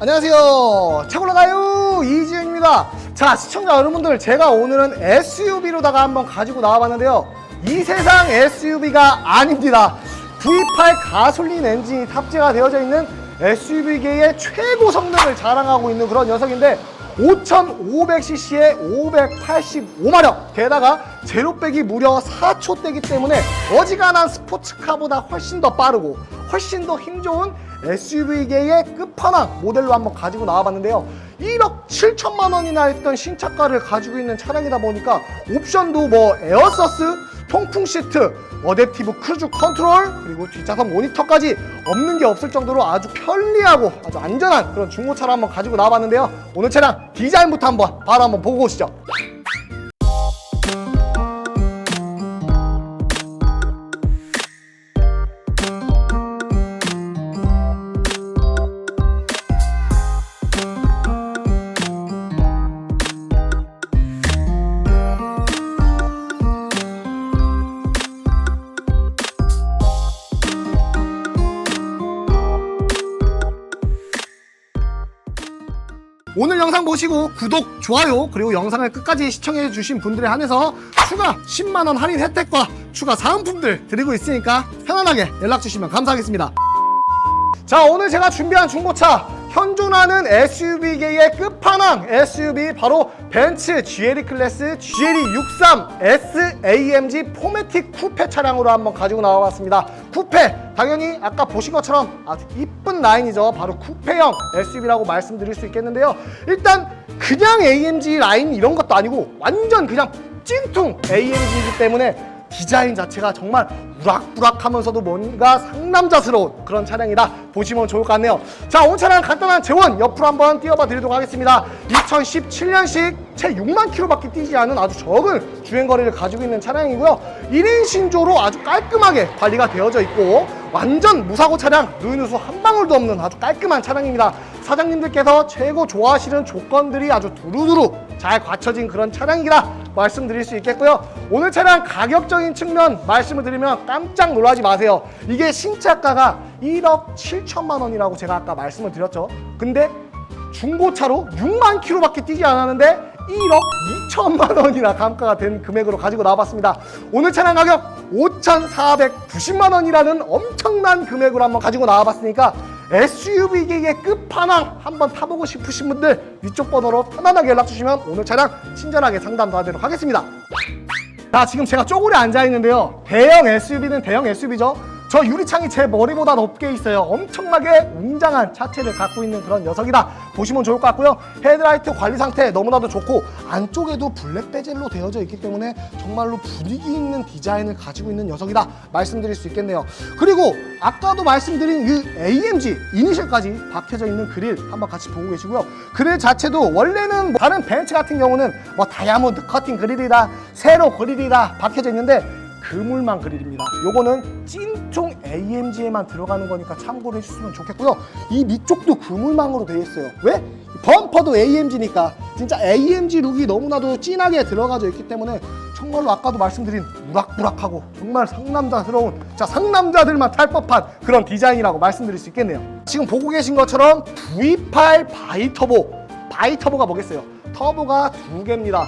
안녕하세요. 차골라 가요 이지윤입니다. 자 시청자 여러분들 제가 오늘은 SUV로다가 한번 가지고 나와봤는데요. 이 세상 SUV가 아닙니다. V8 가솔린 엔진이 탑재가 되어져 있는 SUV계의 최고 성능을 자랑하고 있는 그런 녀석인데 5,500cc에 585마력 게다가 제로백이 무려 4초대기 때문에 어지간한 스포츠카보다 훨씬 더 빠르고 훨씬 더 힘 좋은 SUV계의 끝판왕 모델로 한번 가지고 나와봤는데요. 1억 7천만 원이나 했던 신차가를 가지고 있는 차량이다 보니까 옵션도 뭐 에어서스, 통풍 시트, 어댑티브 크루즈 컨트롤 그리고 뒷좌석 모니터까지 없는 게 없을 정도로 아주 편리하고 아주 안전한 그런 중고차를 한번 가지고 나와봤는데요. 오늘 차량 디자인부터 한번 바로 한번 보고 오시죠 오늘 영상 보시고 구독, 좋아요 그리고 영상을 끝까지 시청해 주신 분들에 한해서 추가 10만원 할인 혜택과 추가 사은품들 드리고 있으니까 편안하게 연락 주시면 감사하겠습니다. 자 오늘 제가 준비한 중고차 현존하는 SUV계의 끝판왕 SUV 바로 벤츠 GLE 클래스 GLE 63 S AMG 포매틱 쿠페 차량으로 한번 가지고 나와봤습니다. 쿠페 당연히 아까 보신 것처럼 아주 이쁜 라인이죠. 바로 쿠페형 SUV라고 말씀드릴 수 있겠는데요. 일단 그냥 AMG 라인 이런 것도 아니고 완전 그냥 찐통 AMG이기 때문에 디자인 자체가 정말 우락부락하면서도 뭔가 상남자스러운 그런 차량이다 보시면 좋을 것 같네요. 자 오늘 차량 간단한 재원 옆으로 한번 띄워봐 드리도록 하겠습니다. 2017년식 채 6만 킬로밖에 뛰지 않은 아주 적은 주행거리를 가지고 있는 차량이고요. 1인 신조로 아주 깔끔하게 관리가 되어져 있고 완전 무사고 차량 누유누수 한 방울도 없는 아주 깔끔한 차량입니다. 사장님들께서 최고 좋아하시는 조건들이 아주 두루두루 잘 갖춰진 그런 차량이라 말씀드릴 수 있겠고요. 오늘 차량 가격적인 측면 말씀을 드리면 깜짝 놀라지 마세요. 이게 신차가가 1억 7천만 원이라고 제가 아까 말씀을 드렸죠. 근데 중고차로 6만 킬로밖에 뛰지 않았는데 1억 2천만 원이나 감가가 된 금액으로 가지고 나와봤습니다. 오늘 차량 가격 5,490만 원이라는 엄청난 금액으로 한번 가지고 나와봤으니까 SUV계의 끝판왕 한번 타보고 싶으신 분들 위쪽 번호로 편안하게 연락 주시면 오늘 차량 친절하게 상담 도와드리도록 하겠습니다. 자 지금 제가 쪼그려 앉아 있는데요 대형 SUV는 대형 SUV죠 저 유리창이 제 머리보다 높게 있어요. 엄청나게 웅장한 차체를 갖고 있는 그런 녀석이다. 보시면 좋을 것 같고요. 헤드라이트 관리 상태 너무나도 좋고 안쪽에도 블랙 베젤로 되어져 있기 때문에 정말로 분위기 있는 디자인을 가지고 있는 녀석이다. 말씀드릴 수 있겠네요. 그리고 아까도 말씀드린 이 AMG 이니셜까지 박혀져 있는 그릴 한번 같이 보고 계시고요. 그릴 자체도 원래는 뭐 다른 벤츠 같은 경우는 뭐 다이아몬드 커팅 그릴이다 세로 그릴이다 박혀져 있는데 그물망 그릴입니다. 요거는 찐통 AMG에만 들어가는 거니까 참고를 해주시면 좋겠고요. 이 밑쪽도 그물망으로 되어 있어요. 왜? 범퍼도 AMG니까 진짜 AMG 룩이 너무나도 진하게 들어가져 있기 때문에 정말로 아까도 말씀드린 우락부락하고 정말 상남자스러운 자 상남자들만 탈 법한 그런 디자인이라고 말씀드릴 수 있겠네요. 지금 보고 계신 것처럼 V8 바이터보 바이터보가 뭐겠어요? 터보가 두 개입니다.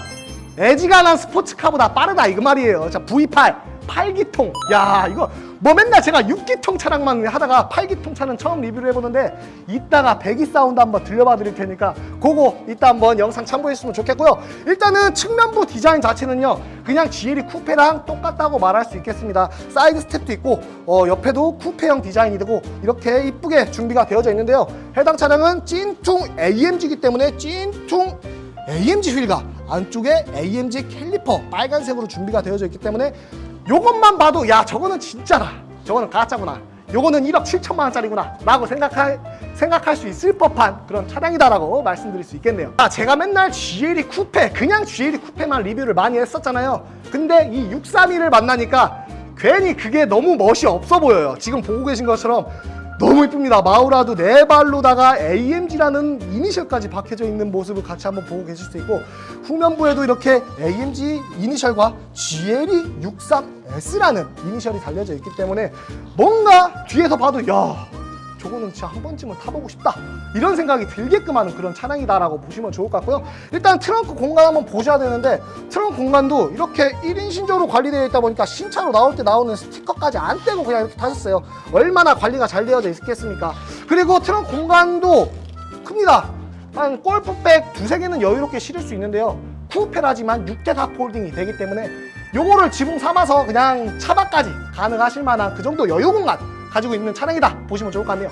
애지간한 스포츠카보다 빠르다 이거 말이에요. 자 V8 8기통. 야 이거 뭐 맨날 제가 6기통 차량만 하다가 8기통 차는 처음 리뷰를 해보는데 이따가 배기 사운드 한번 들려봐 드릴 테니까 그거 이따 한번 영상 참고했으면 좋겠고요. 일단은 측면부 디자인 자체는요 그냥 GLE 쿠페랑 똑같다고 말할 수 있겠습니다. 사이드 스텝도 있고 어, 옆에도 쿠페형 디자인이 되고 이렇게 이쁘게 준비가 되어져 있는데요. 해당 차량은 찐퉁 AMG이기 때문에 찐퉁 AMG 휠과 안쪽에 AMG 캘리퍼 빨간색으로 준비가 되어져 있기 때문에 요것만 봐도 야 저거는 진짜다. 저거는 가짜구나. 요거는 1억 7천만 원짜리구나. 라고 생각할, 생각할 수 있을 법한 그런 차량이다라고 말씀드릴 수 있겠네요. 아, 제가 맨날 GLE 쿠페 그냥 GLE 쿠페만 리뷰를 많이 했었잖아요. 근데 이 632를 만나니까 괜히 그게 너무 멋이 없어 보여요. 지금 보고 계신 것처럼 너무 이쁩니다. 마우라도 네 발로다가 AMG라는 이니셜까지 박혀져 있는 모습을 같이 한번 보고 계실 수 있고 후면부에도 이렇게 AMG 이니셜과 GLE 63S라는 이니셜이 달려져 있기 때문에 뭔가 뒤에서 봐도 야 저거는 진짜 한 번쯤은 타보고 싶다. 이런 생각이 들게끔 하는 그런 차량이다라고 보시면 좋을 것 같고요. 일단 트렁크 공간 한번 보셔야 되는데 트렁크 공간도 이렇게 1인 신조로 관리되어 있다 보니까 신차로 나올 때 나오는 스티커까지 안 떼고 그냥 이렇게 타셨어요. 얼마나 관리가 잘 되어져 있겠습니까? 그리고 트렁크 공간도 큽니다. 한 골프백 두세 개는 여유롭게 실을 수 있는데요. 쿠페라지만 6대 4 폴딩이 되기 때문에 요거를 지붕 삼아서 그냥 차박까지 가능하실 만한 그 정도 여유 공간 가지고 있는 차량이다. 보시면 좋을 것 같네요.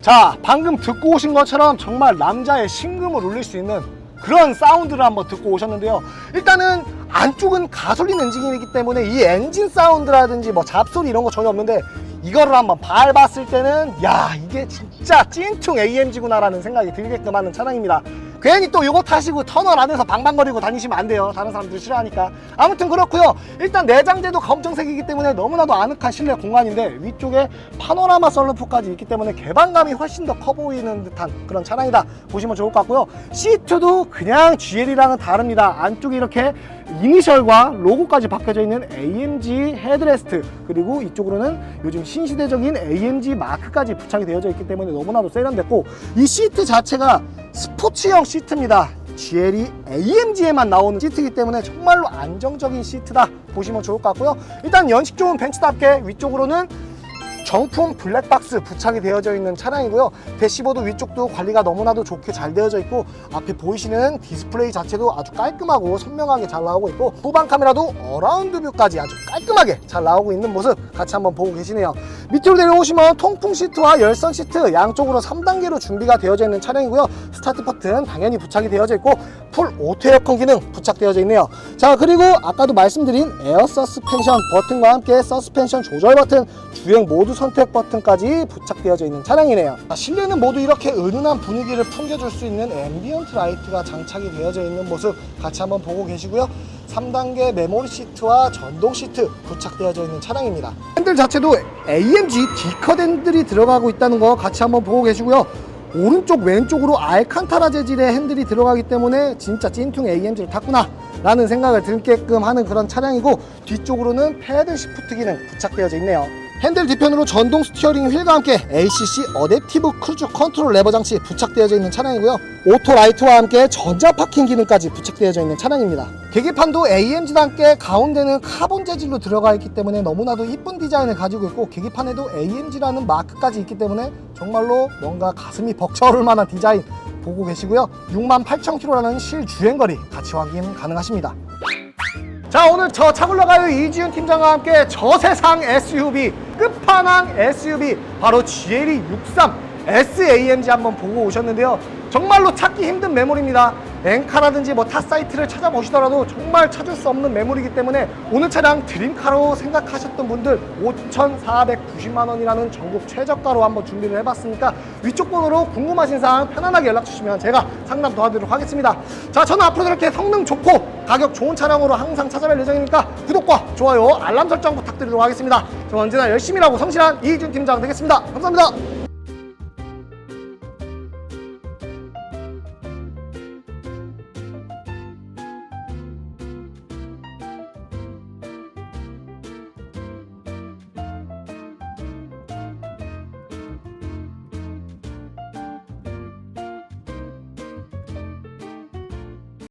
자 방금 듣고 오신 것처럼 정말 남자의 심금을 울릴 수 있는 그런 사운드를 한번 듣고 오셨는데요. 일단은 안쪽은 가솔린 엔진이기 때문에 이 엔진 사운드라든지 뭐 잡소리 이런 거 전혀 없는데 이거를 한번 밟았을 때는 야 이게 진짜 찐퉁 AMG구나 라는 생각이 들게끔 하는 차량입니다 괜히 또 이거 타시고 터널 안에서 방방거리고 다니시면 안 돼요. 다른 사람들 싫어하니까. 아무튼 그렇고요. 일단 내장재도 검정색이기 때문에 너무나도 아늑한 실내 공간인데 위쪽에 파노라마 썬루프까지 있기 때문에 개방감이 훨씬 더 커 보이는 듯한 그런 차량이다 보시면 좋을 것 같고요. 시트도 그냥 GL이랑은 다릅니다. 안쪽에 이렇게 이니셜과 로고까지 박혀져 있는 AMG 헤드레스트 그리고 이쪽으로는 요즘 신시대적인 AMG 마크까지 부착이 되어져 있기 때문에 너무나도 세련됐고 이 시트 자체가 스포츠형 시트입니다. GL이 AMG에만 나오는 시트이기 때문에 정말로 안정적인 시트다 보시면 좋을 것 같고요. 일단 연식 좋은 벤츠답게 위쪽으로는 정품 블랙박스 부착이 되어져 있는 차량이고요. 대시보드 위쪽도 관리가 너무나도 좋게 잘 되어져 있고 앞에 보이시는 디스플레이 자체도 아주 깔끔하고 선명하게 잘 나오고 있고 후방 카메라도 어라운드 뷰까지 아주 깔끔하게 잘 나오고 있는 모습 같이 한번 보고 계시네요. 밑으로 내려오시면 통풍 시트와 열선 시트 양쪽으로 3단계로 준비가 되어져 있는 차량이고요. 스타트 버튼 당연히 부착이 되어져 있고 풀 오토 에어컨 기능 부착되어져 있네요. 자 그리고 아까도 말씀드린 에어 서스펜션 버튼과 함께 서스펜션 조절 버튼 주행 모드 선택 버튼까지 부착되어져 있는 차량이네요. 자, 실내는 모두 이렇게 은은한 분위기를 풍겨줄 수 있는 앰비언트 라이트가 장착이 되어져 있는 모습 같이 한번 보고 계시고요. 3단계 메모리 시트와 전동 시트 부착되어져 있는 차량입니다. 핸들 자체도 AMG D컷 핸들이 들어가고 있다는 거 같이 한번 보고 계시고요 오른쪽 왼쪽으로 알칸타라 재질의 핸들이 들어가기 때문에 진짜 찐퉁 AMG를 탔구나 라는 생각을 들게끔 하는 그런 차량이고 뒤쪽으로는 패드 시프트 기능 부착되어져 있네요 핸들 뒤편으로 전동 스티어링 휠과 함께 ACC 어댑티브 크루즈 컨트롤 레버 장치 부착되어져 있는 차량이고요. 오토 라이트와 함께 전자 파킹 기능까지 부착되어져 있는 차량입니다. 계기판도 AMG답게 가운데는 카본 재질로 들어가 있기 때문에 너무나도 이쁜 디자인을 가지고 있고 계기판에도 AMG라는 마크까지 있기 때문에 정말로 뭔가 가슴이 벅차오를 만한 디자인 보고 계시고요. 68,000km라는 실주행거리 같이 확인 가능하십니다 자 오늘 저 차굴러가요. 이지훈 팀장과 함께 저세상 SUV 끝판왕 SUV 바로 GLE 63 SAMG 한번 보고 오셨는데요. 정말로 찾기 힘든 매물입니다. 엔카라든지 뭐 타 사이트를 찾아보시더라도 정말 찾을 수 없는 매물이기 때문에 오늘 차량 드림카로 생각하셨던 분들 5,490만 원이라는 전국 최저가로 한번 준비를 해봤으니까 위쪽 번호로 궁금하신 사항 편안하게 연락 주시면 제가 상담 도와드리도록 하겠습니다. 자 저는 앞으로 이렇게 성능 좋고 가격 좋은 차량으로 항상 찾아뵐 예정이니까 구독과 좋아요 알람 설정 부탁드리도록 하겠습니다. 저 언제나 열심히 일하고 성실한 이준 팀장 되겠습니다. 감사합니다